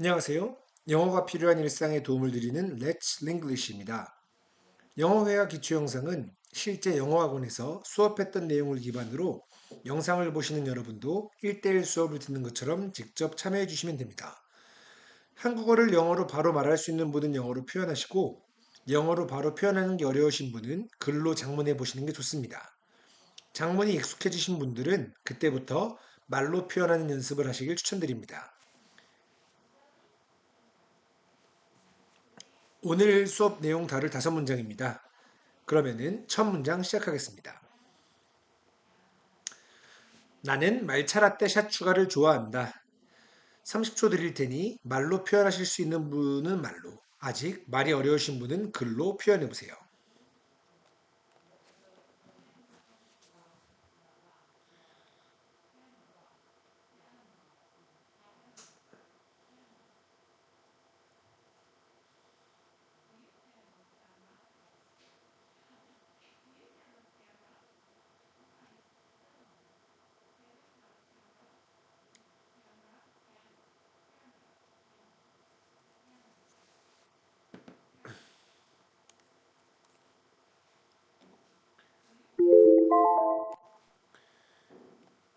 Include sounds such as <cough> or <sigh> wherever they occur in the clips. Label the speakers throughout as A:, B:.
A: 안녕하세요. 영어가 필요한 일상에 도움을 드리는 Let's English입니다. 영어회화 기초 영상은 실제 영어학원에서 수업했던 내용을 기반으로 영상을 보시는 여러분도 1대1 수업을 듣는 것처럼 직접 참여해 주시면 됩니다. 한국어를 영어로 바로 말할 수 있는 분은 영어로 표현하시고 영어로 바로 표현하는 게 어려우신 분은 글로 장문해 보시는 게 좋습니다. 장문이 익숙해지신 분들은 그때부터 말로 표현하는 연습을 하시길 추천드립니다. 오늘 수업 내용 다룰 다섯 문장입니다. 그러면은 첫 문장 시작하겠습니다. 나는 말차 라떼 샷 추가를 좋아한다. 30초 드릴 테니 말로 표현하실 수 있는 분은 말로, 아직 말이 어려우신 분은 글로 표현해 보세요.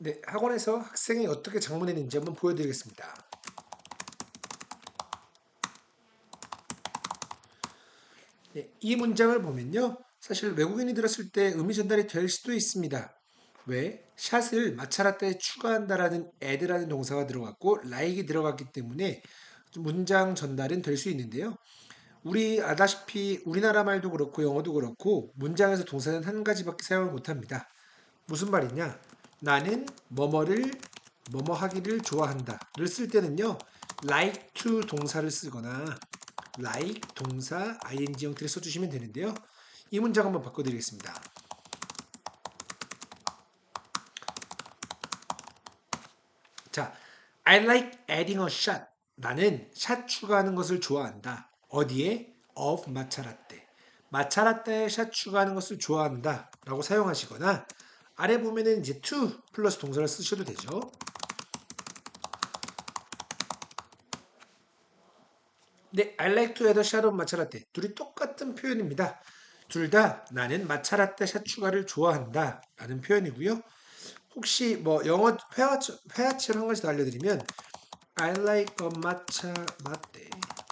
A: 네, 학원에서 학생이 어떻게 장문했는지 한번 보여드리겠습니다. 네, 이 문장을 보면요. 사실 외국인이 들었을 때 의미 전달이 될 수도 있습니다. 왜? 샷을 마차라떼에 추가한다라는 add라는 동사가 들어갔고 like이 들어갔기 때문에 문장 전달은 될 수 있는데요. 우리 아다시피 우리나라 말도 그렇고 영어도 그렇고 문장에서 동사는 한 가지밖에 사용을 못합니다. 무슨 말이냐? 나는 뭐뭐를 뭐뭐 하기를 좋아한다 를 쓸 때는요. like to 동사를 쓰거나 like 동사 ing 형태를 써주시면 되는데요. 이 문장 한번 바꿔드리겠습니다. 자, I like adding a shot. 나는 샷 추가하는 것을 좋아한다. 어디에? of 마차라떼. 마차라떼에 샷 추가하는 것을 좋아한다. 라고 사용하시거나 아래 보면은 이제 to 플러스 동사를 쓰셔도 되죠. 네, I like to add a shot of 마차라떼. 둘이 똑같은 표현입니다. 둘 다 나는 마차라떼 샷 추가를 좋아한다. 라는 표현이고요. 혹시 뭐 영어 회화, 회화치를 한 가지 더 알려드리면 I like a matcha latte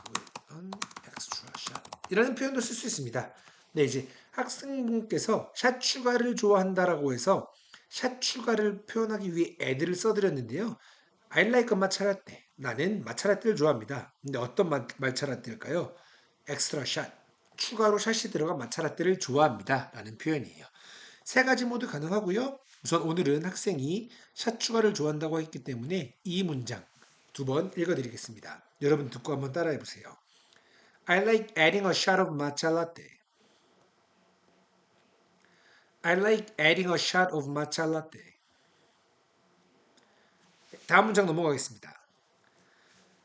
A: with an extra shot 이라는 표현도 쓸 수 있습니다. 네, 이제 학생분께서 샷 추가를 좋아한다라고 해서 샷 추가를 표현하기 위해 애들을 써드렸는데요. I like latte. 나는 마차 라떼를 좋아합니다. 근데 어떤 마, 마차 라떼일까요? extra shot. 추가로 샷이 들어간 마차 라떼를 좋아합니다. 라는 표현이에요. 세 가지 모두 가능하고요. 우선 오늘은 학생이 샷 추가를 좋아한다고 했기 때문에 이 문장 두 번 읽어드리겠습니다. 여러분 듣고 한번 따라해 보세요. I like adding a shot of matcha latte. I like adding a shot of matcha latte. 다음 문장 넘어가겠습니다.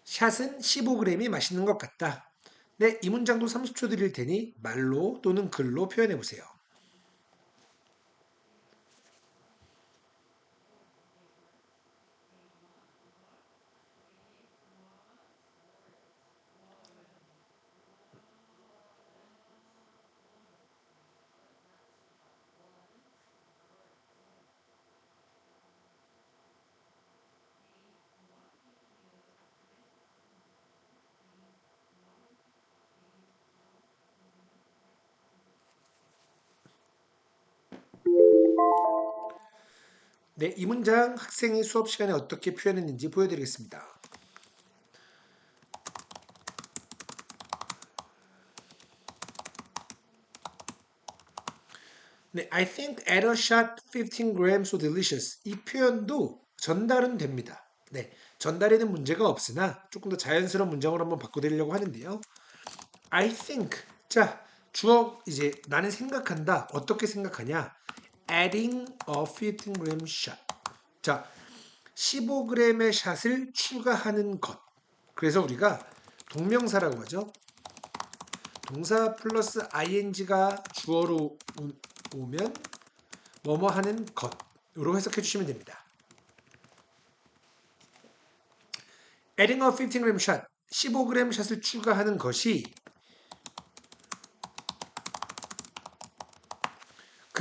A: 샷은 15g이 맛있는 것 같다. 네, 이 문장도 30초 드릴 테니 말로 또는 글로 표현해 보세요. 네, 이 문장 학생이 수업 시간에 어떻게 표현했는지 보여드리겠습니다. 네, I think add a shot 15 grams so delicious. 이 표현도 전달은 됩니다. 네, 전달에는 문제가 없으나 조금 더 자연스러운 문장으로 한번 바꿔드리려고 하는데요. I think. 자, 주어 이제 나는 생각한다. 어떻게 생각하냐? adding a 15g shot. 자, 15g의 샷을 추가하는 것. 그래서 우리가 동명사라고 하죠. 동사 플러스 ing가 주어로 오면 뭐뭐 하는 것으로 해석해 주시면 됩니다. adding a 15g shot, 15g 샷을 추가하는 것이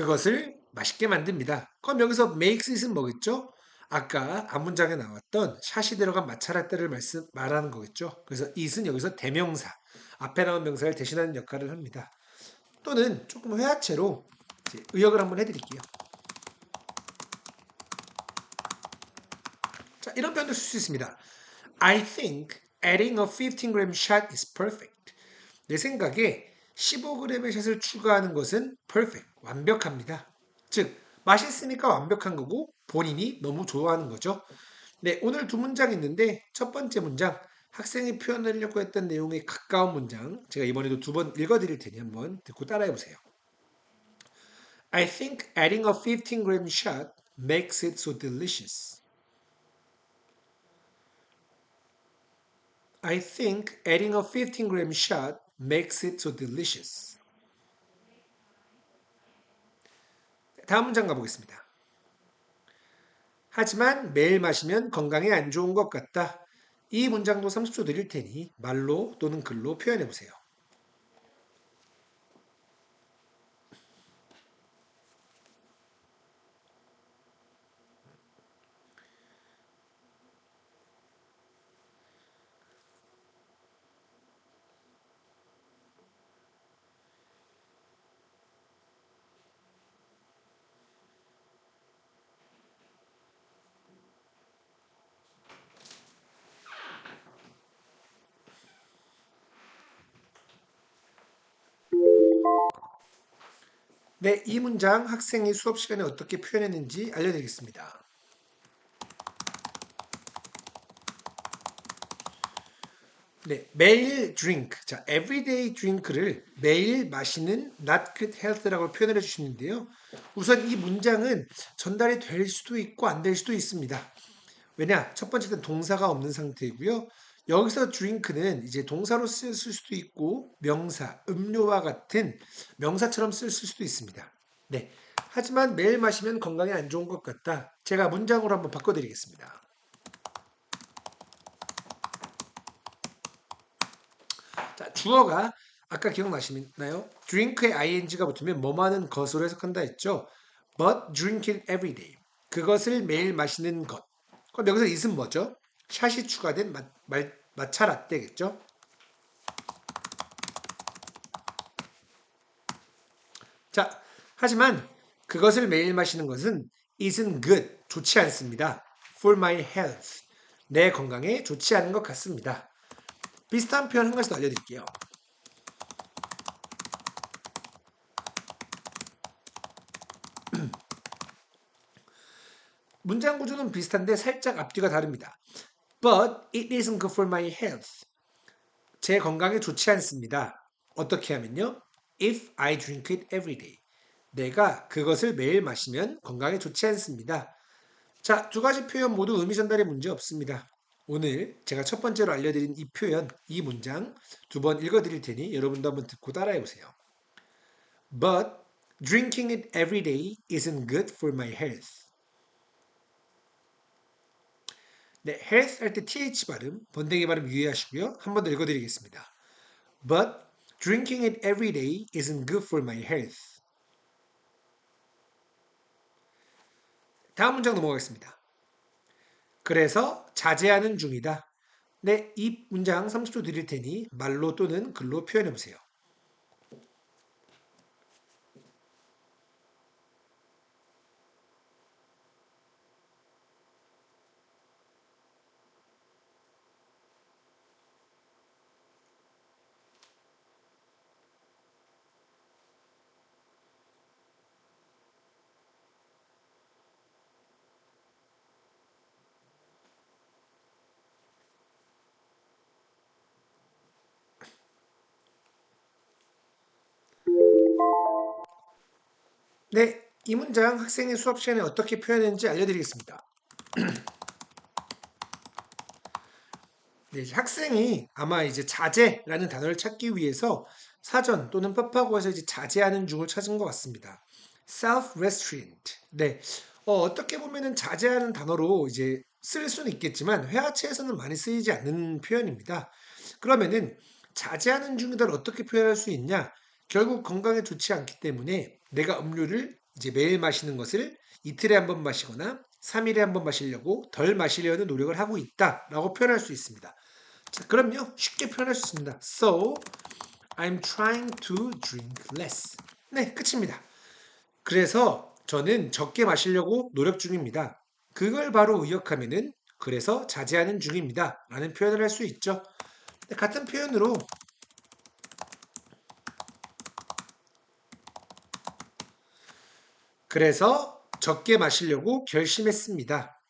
A: 그것을 맛있게 만듭니다. 그럼 여기서 makes it은 뭐겠죠? 아까 앞문장에 나왔던 샷이 들어간 마차라떼를 말씀, 말하는 거겠죠. 그래서 it은 여기서 대명사, 앞에 나온 명사를 대신하는 역할을 합니다. 또는 조금 회화체로 의역을 한번 해드릴게요. 자, 이런 표현도 쓸 수 있습니다. I think adding a 15g shot is perfect. 내 생각에 15g의 샷을 추가하는 것은 perfect, 완벽합니다. 즉, 맛있으니까 완벽한 거고 본인이 너무 좋아하는 거죠. 네, 오늘 두 문장 있는데 첫 번째 문장 학생이 표현하려고 했던 내용에 가까운 문장 제가 이번에도 두 번 읽어드릴 테니 한번 듣고 따라해 보세요. I think adding a 15g shot makes it so delicious. I think adding a 15g shot makes it so delicious. 다음 문장 가보겠습니다. 하지만 매일 마시면 건강에 안 좋은 것 같다. 이 문장도 30초 드릴 테니 말로 또는 글로 표현해 보세요. 네, 이 문장 학생이 수업 시간에 어떻게 표현했는지 알려드리겠습니다. 네, 매일 drink. 자, everyday drink를 매일 마시는 not good health라고 표현을 해주시는데요. 우선 이 문장은 전달이 될 수도 있고 안 될 수도 있습니다. 왜냐? 첫 번째는 동사가 없는 상태이고요. 여기서 drink는 이제 동사로 쓸 수도 있고 명사, 음료와 같은 명사처럼 쓸 수도 있습니다. 네. 하지만 매일 마시면 건강에 안 좋은 것 같다. 제가 문장으로 한번 바꿔드리겠습니다. 자, 주어가 아까 기억나시나요? drink에 ing가 붙으면 뭐하는 것으로 해석한다 했죠. But drink it every day. 그것을 매일 마시는 것. 그럼 여기서 it은 뭐죠? 샷이 추가된 마, 말, 마차 라떼겠죠? 자, 하지만 그것을 매일 마시는 것은 isn't good, 좋지 않습니다. for my health, 내 건강에 좋지 않은 것 같습니다. 비슷한 표현 한 가지 더 알려드릴게요. <clears throat> 문장 구조는 비슷한데 살짝 앞뒤가 다릅니다. But it isn't good for my health. 제 건강에 좋지 않습니다. 어떻게 하면요? If I drink it every day. 내가 그것을 매일 마시면 건강에 좋지 않습니다. 자, 두 가지 표현 모두 의미 전달에 문제 없습니다. 오늘 제가 첫 번째로 알려드린 이 표현, 이 문장 두 번 읽어드릴 테니 여러분도 한번 듣고 따라해 보세요. But drinking it every day isn't good for my health. 네, health 할때 th 발음, 번데기 발음 유의하시고요. 한 번 더 읽어드리겠습니다. But drinking it every day isn't good for my health. 다음 문장 넘어가겠습니다. 그래서 자제하는 중이다. 네, 이 문장 30초 드릴 테니 말로 또는 글로 표현해 보세요. 네, 이 문장 학생의 수업 시간에 어떻게 표현했는지 알려드리겠습니다. <clears throat> 네, 학생이 아마 이제 자제라는 단어를 찾기 위해서 사전 또는 파파고에서 이제 자제하는 중을 찾은 것 같습니다. self-restraint. 네, 어, 떻게 보면은 자제하는 단어로 이제 쓸 수는 있겠지만 회화체에서는 많이 쓰이지 않는 표현입니다. 그러면은 자제하는 중이다를 어떻게 표현할 수 있냐? 결국 건강에 좋지 않기 때문에 내가 음료를 이제 매일 마시는 것을 이틀에 한 번 마시거나 3일에 한 번 마시려고 덜 마시려는 노력을 하고 있다 라고 표현할 수 있습니다. 자, 그럼요. 쉽게 표현할 수 있습니다. So, I'm trying to drink less. 네, 끝입니다. 그래서 저는 적게 마시려고 노력 중입니다. 그걸 바로 의역하면은 그래서 자제하는 중입니다. 라는 표현을 할 수 있죠. 네, 같은 표현으로 그래서 적게 마시려고 결심했습니다.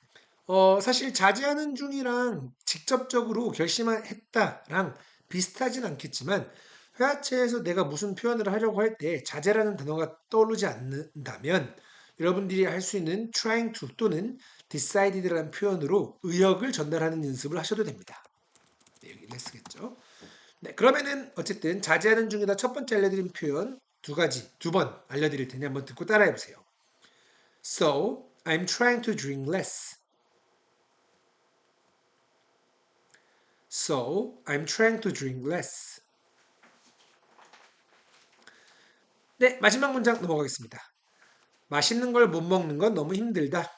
A: 어, 사실 자제하는 중이랑 직접적으로 결심했다랑 비슷하진 않겠지만 회화체에서 내가 무슨 표현을 하려고 할 때 자제라는 단어가 떠오르지 않는다면 여러분들이 할 수 있는 trying to 또는 decided라는 표현으로 의역을 전달하는 연습을 하셔도 됩니다. 네, 여기 레스겠죠. 네, 그러면은 어쨌든 자제하는 중이다 첫 번째 알려드린 표현 두 가지 두 번 알려드릴 테니 한번 듣고 따라해 보세요. So I'm trying to drink less. So I'm trying to drink less. 네, 마지막 문장 넘어가겠습니다. 맛있는 걸 못 먹는 건 너무 힘들다.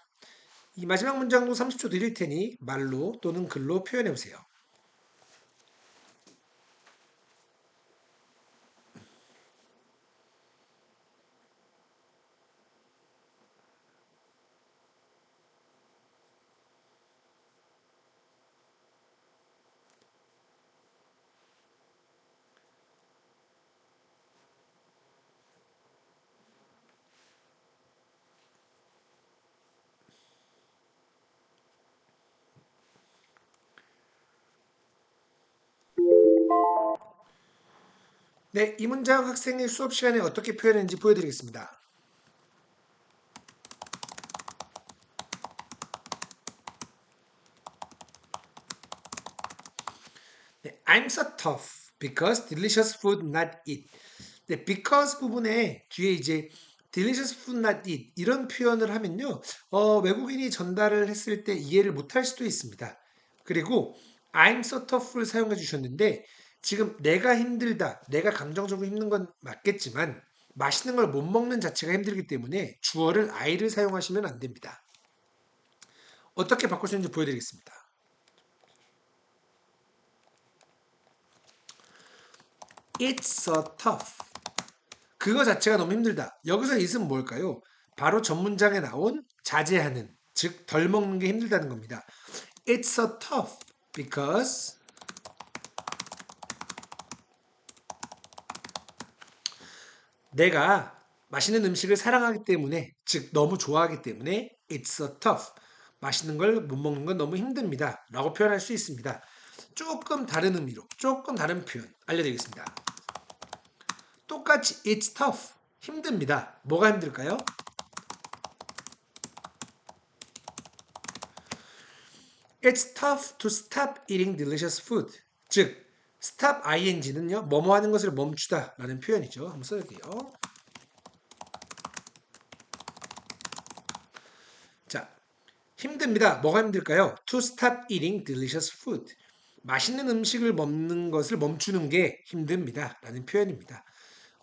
A: 이 마지막 문장도 30초 드릴 테니 말로 또는 글로 표현해 보세요. 네, 이 문장 학생이 수업 시간에 어떻게 표현했는지 보여드리겠습니다. 네, I'm so tough because delicious food not eat. 네, because 부분에 뒤에 이제 delicious food not eat 이런 표현을 하면요, 어, 외국인이 전달을 했을 때 이해를 못할 수도 있습니다. 그리고 I'm so tough를 사용해 주셨는데 지금 내가 힘들다, 내가 감정적으로 힘든 건 맞겠지만 맛있는 걸 못 먹는 자체가 힘들기 때문에 주어를 I를 사용하시면 안 됩니다. 어떻게 바꿀 수 있는지 보여드리겠습니다. It's so tough. 그거 자체가 너무 힘들다. 여기서 it은 뭘까요? 바로 전문장에 나온 자제하는, 즉 덜 먹는 게 힘들다는 겁니다. It's so tough because 내가 맛있는 음식을 사랑하기 때문에, 즉 너무 좋아하기 때문에 it's so tough. 맛있는 걸 못 먹는 건 너무 힘듭니다. 라고 표현할 수 있습니다. 조금 다른 의미로, 조금 다른 표현 알려드리겠습니다. 똑같이 it's tough. 힘듭니다. 뭐가 힘들까요? It's tough to stop eating delicious food. 즉, stop ing는요, 뭐뭐 하는 것을 멈추다 라는 표현이죠. 한번 써볼게요. 자, 힘듭니다. 뭐가 힘들까요? To stop eating delicious food. 맛있는 음식을 먹는 것을 멈추는 게 힘듭니다. 라는 표현입니다.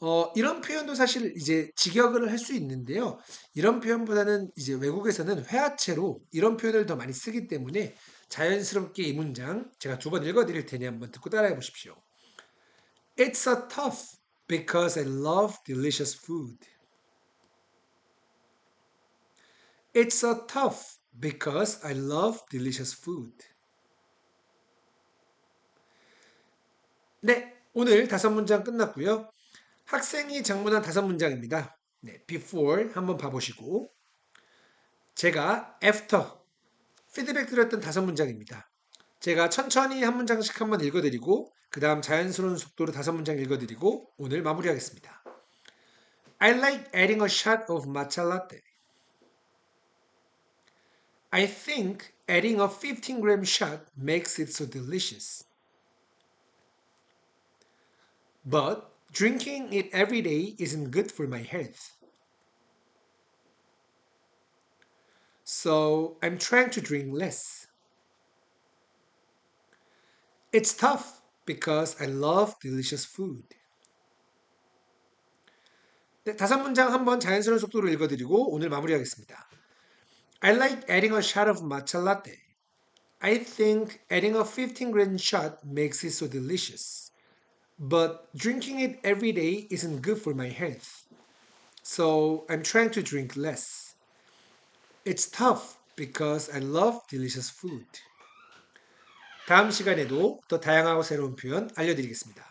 A: 어, 이런 표현도 사실 이제 직역을 할 수 있는데요. 이런 표현보다는 이제 외국에서는 회화체로 이런 표현을 더 많이 쓰기 때문에 자연스럽게 이 문장 제가 두 번 읽어 드릴 테니 한번 듣고 따라해 보십시오. It's so tough because I love delicious food. It's so tough because I love delicious food. 네, 오늘 다섯 문장 끝났고요. 학생이 장문한 다섯 문장입니다. 네, before 한번 봐보시고 제가 after 피드백 드렸던 다섯 문장입니다. 제가 천천히 한 문장씩 한번 읽어드리고 그 다음 자연스러운 속도로 다섯 문장 읽어드리고 오늘 마무리하겠습니다. I like adding a shot of matcha latte. I think adding a 15 gram shot makes it so delicious. But Drinking it every day isn't good for my health. So I'm trying to drink less. It's tough because I love delicious food. 네, 다섯 문장 한번 자연스러운 속도로 읽어드리고 오늘 마무리하겠습니다. I like adding a shot of matcha latte. I think adding a 15 gram shot makes it so delicious. But drinking it every day isn't good for my health. So I'm trying to drink less. It's tough because I love delicious food. 다음 시간에도 더 다양하고 새로운 표현 알려드리겠습니다.